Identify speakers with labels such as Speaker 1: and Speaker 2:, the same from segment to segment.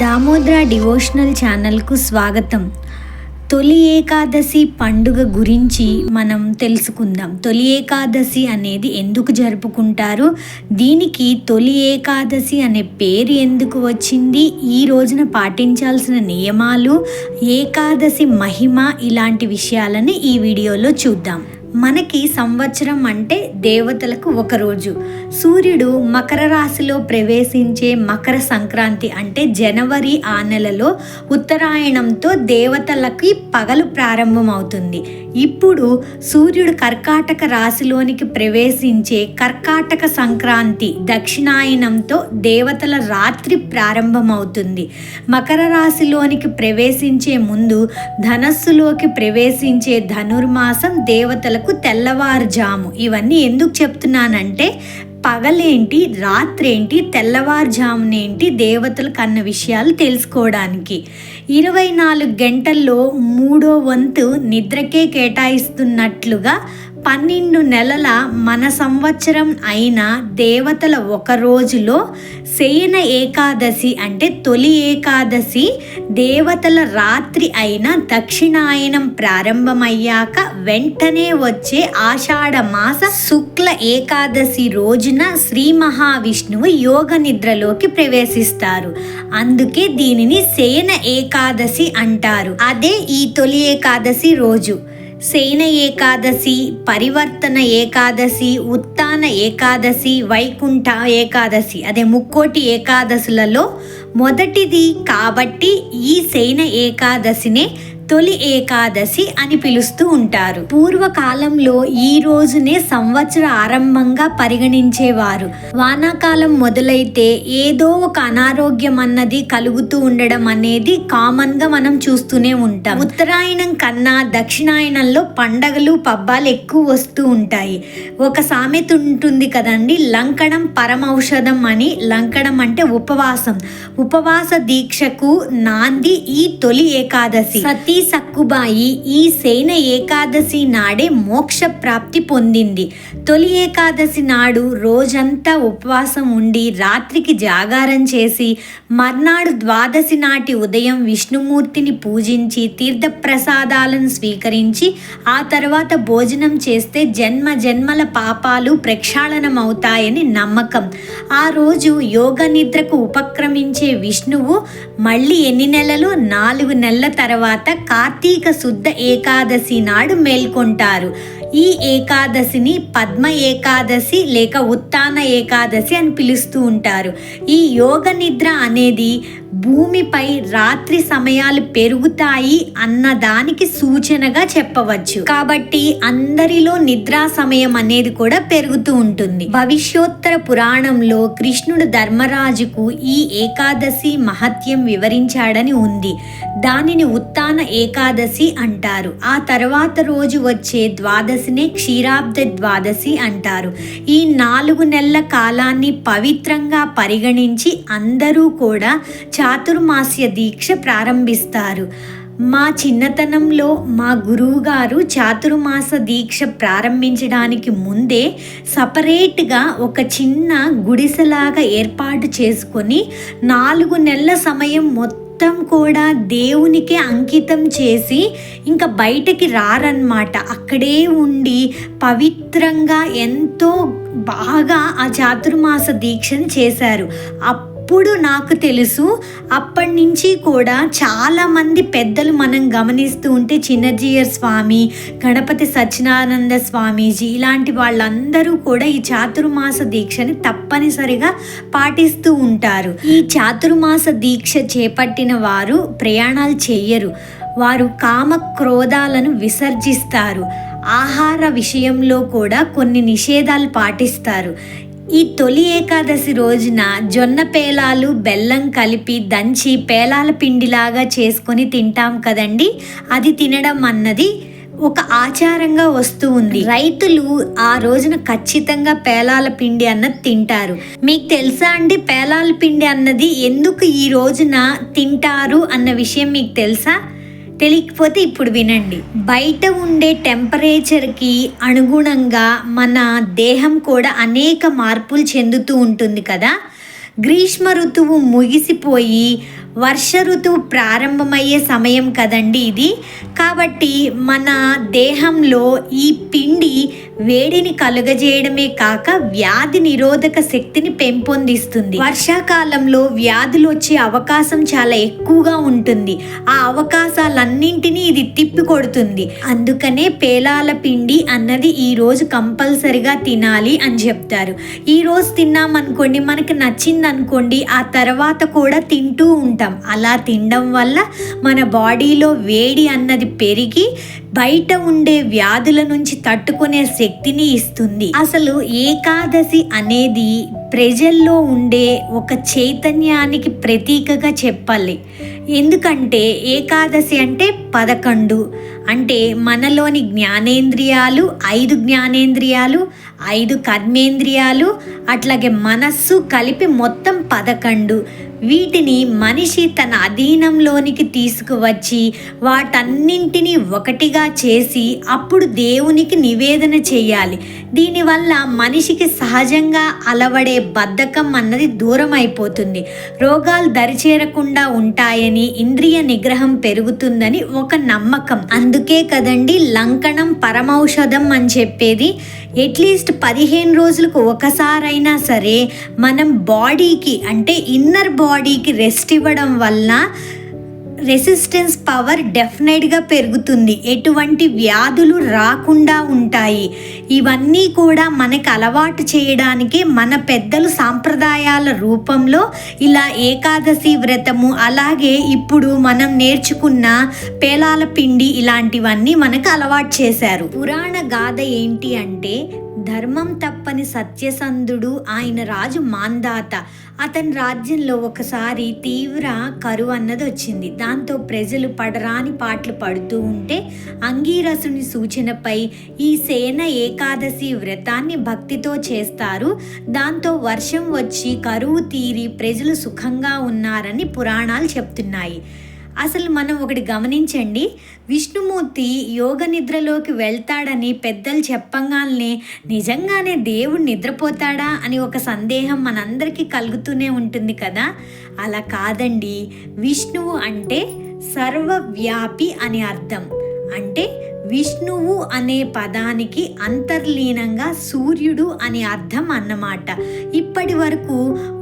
Speaker 1: దామోద్ర devotional ఛానల్కు స్వాగతం తొలి ఏకాదశి పండుగ గురించి మనం తెలుసుకుందాం తొలి ఏకాదశి అనేది ఎందుకు జరుపుకుంటారు దీనికి తొలి ఏకాదశి అనే పేరు ఎందుకు వచ్చింది ఈ రోజున పాటించాల్సిన నియమాలు ఏకాదశి మహిమ ఇలాంటి విషయాలను ఈ వీడియోలో చూద్దాం మనకి సంవత్సరం అంటే దేవతలకు ఒక రోజు సూర్యుడు మకర రాశిలో ప్రవేశించే మకర సంక్రాంతి అంటే జనవరి ఆ నెలలో ఉత్తరాయణంతో దేవతలకి పగలు ప్రారంభమవుతుంది ఇప్పుడు సూర్యుడు కర్కాటక రాశిలోనికి ప్రవేశించే కర్కాటక సంక్రాంతి దక్షిణాయనంతో దేవతల రాత్రి ప్రారంభమవుతుంది మకర రాశిలోనికి ప్రవేశించే ముందు ధనస్సులోకి ప్రవేశించే ధనుర్మాసం దేవతలకు తెల్లవారుజాము ఇవన్నీ ఎందుకు చెప్తున్నానంటే పగలేంటి రాత్రేంటి తెల్లవారుజామునేంటి దేవతలు కన్న విషయాలు తెలుసుకోవడానికి ఇరవై నాలుగు గంటల్లో మూడో వంతు నిద్రకే కేటాయిస్తున్నట్లుగా పన్నెండు నెలల మన సంవత్సరం అయిన దేవతల ఒక రోజులో శయన ఏకాదశి అంటే తొలి ఏకాదశి దేవతల రాత్రి అయిన దక్షిణాయనం ప్రారంభమయ్యాక వెంటనే వచ్చే ఆషాఢ మాస శుక్ల ఏకాదశి రోజున శ్రీ మహావిష్ణువు యోగ నిద్రలోకి ప్రవేశిస్తారు అందుకే దీనిని శయన ఏకాదశి అంటారు అదే ఈ తొలి ఏకాదశి రోజు శయన ఏకాదశి పరివర్తన ఏకాదశి ఉత్తాన ఏకాదశి వైకుంఠ ఏకాదశి అదే ముక్కోటి ఏకాదశులలో మొదటిది కాబట్టి ఈ శయన ఏకాదశినే తొలి ఏకాదశి అని పిలుస్తూ ఉంటారు పూర్వకాలంలో ఈ రోజునే సంవత్సర ఆరంభంగా పరిగణించేవారు వానాకాలం మొదలైతే ఏదో ఒక అనారోగ్యం అన్నది కలుగుతూ ఉండడం అనేది కామన్ గా మనం చూస్తూనే ఉంటాం ఉత్తరాయణం కన్నా దక్షిణాయనంలో పండగలు పబ్బాలు ఎక్కువ వస్తూ ఉంటాయి ఒక సామెత ఉంటుంది కదండి లంకడం పరమౌషధం అని లంకడం అంటే ఉపవాసం ఉపవాస దీక్షకు నాంది ఈ తొలి ఏకాదశి ప్రతి సక్కుబాయి ఈ సేన ఏకాదశి నాడే మోక్ష ప్రాప్తి పొందింది తొలి ఏకాదశి నాడు రోజంతా ఉపవాసం ఉండి రాత్రికి జాగారం చేసి మర్నాడు ద్వాదశి నాటి ఉదయం విష్ణుమూర్తిని పూజించి తీర్థప్రసాదాలను స్వీకరించి ఆ తర్వాత భోజనం చేస్తే జన్మ జన్మల పాపాలు ప్రక్షాళనమవుతాయని నమ్మకం ఆ రోజు యోగ నిద్రకు ఉపక్రమించే విష్ణువు మళ్ళీ ఎన్ని నెలలు నాలుగు నెలల తర్వాత కార్తీక శుద్ధ ఏకాదశి నాడు మేల్కొంటారు ఈ ఏకాదశిని పద్మ ఏకాదశి లేక ఉత్తాన ఏకాదశి అని పిలుస్తూ ఉంటారు ఈ యోగ నిద్ర అనేది భూమిపై రాత్రి సమయాలు పెరుగుతాయి అన్నదానికి సూచనగా చెప్పవచ్చు కాబట్టి అందరిలో నిద్రా సమయం అనేది కూడా పెరుగుతూ ఉంటుంది భవిష్యోత్తర పురాణంలో కృష్ణుడు ధర్మరాజుకు ఈ ఏకాదశి మహత్యం వివరించాడని ఉంది దానిని ఉత్తాన ఏకాదశి అంటారు ఆ తర్వాత రోజు వచ్చే ద్వాదశినే క్షీరాబ్ద ద్వాదశి అంటారు ఈ నాలుగు నెలల కాలాన్ని పవిత్రంగా పరిగణించి అందరూ కూడా చాతుర్మాస్య దీక్ష ప్రారంభిస్తారు మా చిన్నతనంలో మా గురువుగారు చాతుర్మాస దీక్ష ప్రారంభించడానికి ముందే సపరేట్గా ఒక చిన్న గుడిసెలాగా ఏర్పాటు చేసుకొని నాలుగు నెలల సమయం మొత్తం కూడా దేవునికే అంకితం చేసి ఇంకా బయటకి రారన్నమాట అక్కడే ఉండి పవిత్రంగా ఎంతో బాగా ఆ చాతుర్మాస దీక్షను చేశారు అప్ అప్పుడు నాకు తెలుసు అప్పటి నుంచి కూడా చాలామంది పెద్దలు మనం గమనిస్తూ ఉంటే చిన్నజీయర్ స్వామి గణపతి సత్యనారాయణ స్వామీజీ ఇలాంటి వాళ్ళందరూ కూడా ఈ చాతుర్మాస దీక్షని తప్పనిసరిగా పాటిస్తూ ఉంటారు ఈ చాతుర్మాస దీక్ష చేపట్టిన వారు ప్రయాణాలు చేయరు వారు కామ క్రోధాలను విసర్జిస్తారు ఆహార విషయంలో కూడా కొన్ని నిషేధాలు పాటిస్తారు ఈ తొలి ఏకాదశి రోజున జొన్న పేలాలు బెల్లం కలిపి దంచి పేలాల పిండిలాగా చేసుకొని తింటాం కదండి అది తినడం అన్నది ఒక ఆచారంగా వస్తూ ఉంది రైతులు ఆ రోజున ఖచ్చితంగా పేలాల పిండి అన్నది తింటారు మీకు తెలుసా అండి పేలాల పిండి అన్నది ఎందుకు ఈ రోజున తింటారు అన్న విషయం మీకు తెలుసా తెలియకపోతే ఇప్పుడు వినండి బయట ఉండే టెంపరేచర్కి అనుగుణంగా మన దేహం కూడా అనేక మార్పులు చెందుతూ ఉంటుంది కదా గ్రీష్మ ఋతువు ముగిసిపోయి వర్ష ఋతువు ప్రారంభమయ్యే సమయం కదండి ఇది కాబట్టి మన దేహంలో ఈ పిండి వేడిని కలుగజేయడమే కాక వ్యాధి నిరోధక శక్తిని పెంపొందిస్తుంది వర్షాకాలంలో వ్యాధులు వచ్చే అవకాశం చాలా ఎక్కువగా ఉంటుంది ఆ అవకాశాలన్నింటినీ ఇది తిప్పి కొడుతుంది అందుకనే పేలాల పిండి అన్నది ఈరోజు కంపల్సరిగా తినాలి అని చెప్తారు ఈరోజు తిన్నామనుకోండి మనకి నచ్చిందనుకోండి ఆ తర్వాత కూడా తింటూ ఉంటాం అలా తినడం వల్ల మన బాడీలో వేడి అన్నది పెరిగి బయట ఉండే వ్యాధుల నుంచి తట్టుకునే శక్తిని ఇస్తుంది అసలు ఏకాదశి అనేది ప్రజల్లో ఉండే ఒక చైతన్యానికి ప్రతీకగా చెప్పాలి ఎందుకంటే ఏకాదశి అంటే పదకొండు అంటే మనలోని జ్ఞానేంద్రియాలు ఐదు జ్ఞానేంద్రియాలు ఐదు కర్మేంద్రియాలు అట్లాగే మనస్సు కలిపి మొత్తం పదకొండు వీటిని మనిషి తన అధీనంలోనికి తీసుకువచ్చి వాటన్నింటినీ ఒకటిగా చేసి అప్పుడు దేవునికి నివేదన చేయాలి దీనివల్ల మనిషికి సహజంగా అలవడే బద్ధకం అన్నది దూరం అయిపోతుంది రోగాలు దరిచేరకుండా ఉంటాయని ఇంద్రియ నిగ్రహం పెరుగుతుందని ఒక నమ్మకం అందుకే కదండి లంకణం పరమౌషధం అని చెప్పేది ఎట్లీస్ట్ పదిహేను రోజులకు ఒకసారైనా సరే మనం బాడీకి అంటే ఇన్నర్ బాడీకి రెస్ట్ ఇవ్వడం వల్ల రెసిస్టెన్స్ పవర్ డెఫినెట్గా పెరుగుతుంది ఎటువంటి వ్యాధులు రాకుండా ఉంటాయి ఇవన్నీ కూడా మనకు అలవాటు చేయడానికే మన పెద్దలు సాంప్రదాయాల రూపంలో ఇలా ఏకాదశి వ్రతము అలాగే ఇప్పుడు మనం నేర్చుకున్న పేలాల పిండి ఇలాంటివన్నీ మనకు అలవాటు చేశారు పురాణ గాథ ఏంటి అంటే ధర్మం తప్పని సత్యసంధుడు ఆయన రాజు మాందాత అతని రాజ్యంలో ఒకసారి తీవ్ర కరువు అన్నది వచ్చింది దాంతో ప్రజలు పడరాని పాటలు పడుతూ ఉంటే అంగీరసుని సూచనపై ఈ సేన ఏకాదశి వ్రతాన్ని భక్తితో చేస్తారు దాంతో వర్షం వచ్చి కరువు తీరి ప్రజలు సుఖంగా ఉన్నారని పురాణాలు చెప్తున్నాయి అసలు మనం ఒకటి గమనించండి విష్ణుమూర్తి యోగ నిద్రలోకి వెళ్తాడని పెద్దలు చెప్పంగానే నిజంగానే దేవుడు నిద్రపోతాడా అని ఒక సందేహం మనందరికీ కలుగుతూనే ఉంటుంది కదా అలా కాదండి విష్ణువు అంటే సర్వవ్యాపి అని అర్థం అంటే విష్ణువు అనే పదానికి అంతర్లీనంగా సూర్యుడు అని అర్థం అన్నమాట ఇప్పటి వరకు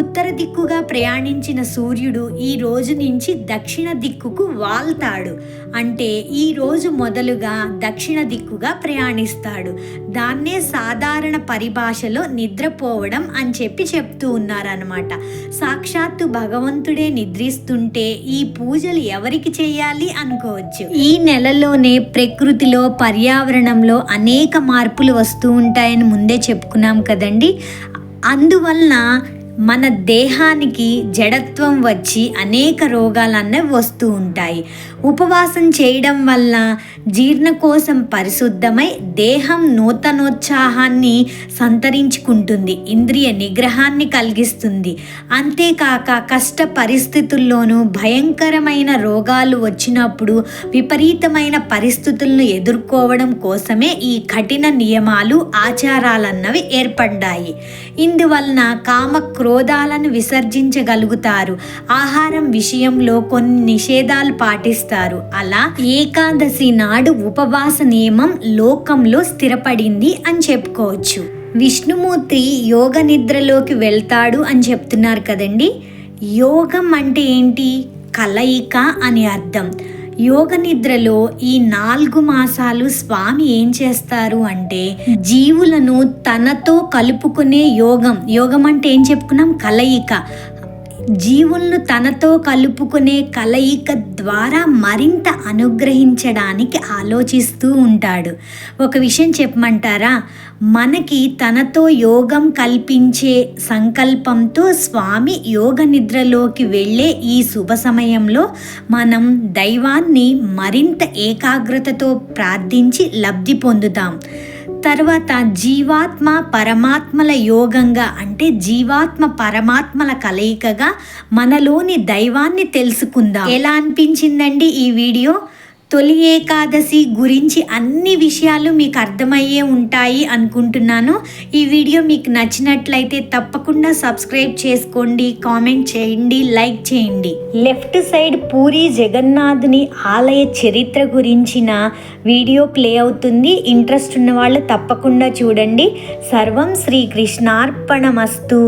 Speaker 1: ఉత్తర దిక్కుగా ప్రయాణించిన సూర్యుడు ఈ రోజు నుంచి దక్షిణ దిక్కుకు వాల్తాడు అంటే ఈ రోజు మొదలుగా దక్షిణ దిక్కుగా ప్రయాణిస్తాడు దాన్నే సాధారణ పరిభాషలో నిద్రపోవడం అని చెప్పి చెప్తూ ఉన్నారనమాట సాక్షాత్తు భగవంతుడే నిద్రిస్తుంటే ఈ పూజలు ఎవరికి చేయాలి అనుకోవచ్చు ఈ నెలలోనే ప్రకృతి భూమిలో పర్యావరణంలో అనేక మార్పులు వస్తూ ఉంటాయని ముందే చెప్పుకున్నాం కదండి అందువలన మన దేహానికి జడత్వం వచ్చి అనేక రోగాలన్నీ వస్తూ ఉంటాయి ఉపవాసం చేయడం వల్ల జీర్ణకోశం పరిశుద్ధమై దేహం నూతనోత్సాహాన్ని సంతరించుకుంటుంది ఇంద్రియ నిగ్రహాన్ని కలిగిస్తుంది అంతేకాక కష్ట పరిస్థితుల్లోనూ భయంకరమైన రోగాలు వచ్చినప్పుడు విపరీతమైన పరిస్థితులను ఎదుర్కోవడం కోసమే ఈ కఠిన నియమాలు ఆచారాలన్నవి ఏర్పడ్డాయి ఇందువలన కామక్రో క్రోధాలను విసర్జించగలుగుతారు ఆహారం విషయంలో కొన్ని నిషేధాలు పాటిస్తారు అలా ఏకాదశి నాడు ఉపవాస నియమం లోకంలో స్థిరపడింది అని చెప్పుకోవచ్చు విష్ణుమూర్తి యోగ నిద్రలోకి వెళ్తాడు అని చెప్తున్నారు కదండి యోగం అంటే ఏంటి కలయిక అని అర్థం యోగ నిద్రలో ఈ నాలుగు మాసాలు స్వామి ఏం చేస్తారు అంటే జీవులను తనతో కలుపుకునే యోగం యోగం అంటే ఏం చెప్పుకున్నాం కలయిక జీవులను తనతో కలుపుకునే కలయిక ద్వారా మరింత అనుగ్రహించడానికి ఆలోచిస్తూ ఉంటాడు ఒక విషయం చెప్పమంటారా మనకి తనతో యోగం కల్పించే సంకల్పంతో స్వామి యోగ నిద్రలోకి వెళ్ళే ఈ శుభ సమయంలో మనం దైవాన్ని మరింత ఏకాగ్రతతో ప్రార్థించి లబ్ధి పొందుతాం తర్వాత జీవాత్మ పరమాత్మల యోగంగా అంటే జీవాత్మ పరమాత్మల కలయికగా మనలోని దైవాన్ని తెలుసుకుందాం ఎలా అనిపించిందండి ఈ వీడియో తొలి ఏకాదశి గురించి అన్ని విషయాలు మీకు అర్థమయ్యే ఉంటాయి అనుకుంటున్నాను ఈ వీడియో మీకు నచ్చినట్లయితే తప్పకుండా సబ్స్క్రైబ్ చేసుకోండి కామెంట్ చేయండి లైక్ చేయండి లెఫ్ట్ సైడ్ పూరి జగన్నాథుని ఆలయ చరిత్ర గురించిన వీడియో ప్లే అవుతుంది ఇంట్రెస్ట్ ఉన్న వాళ్ళు తప్పకుండా చూడండి సర్వం శ్రీకృష్ణార్పణమస్తు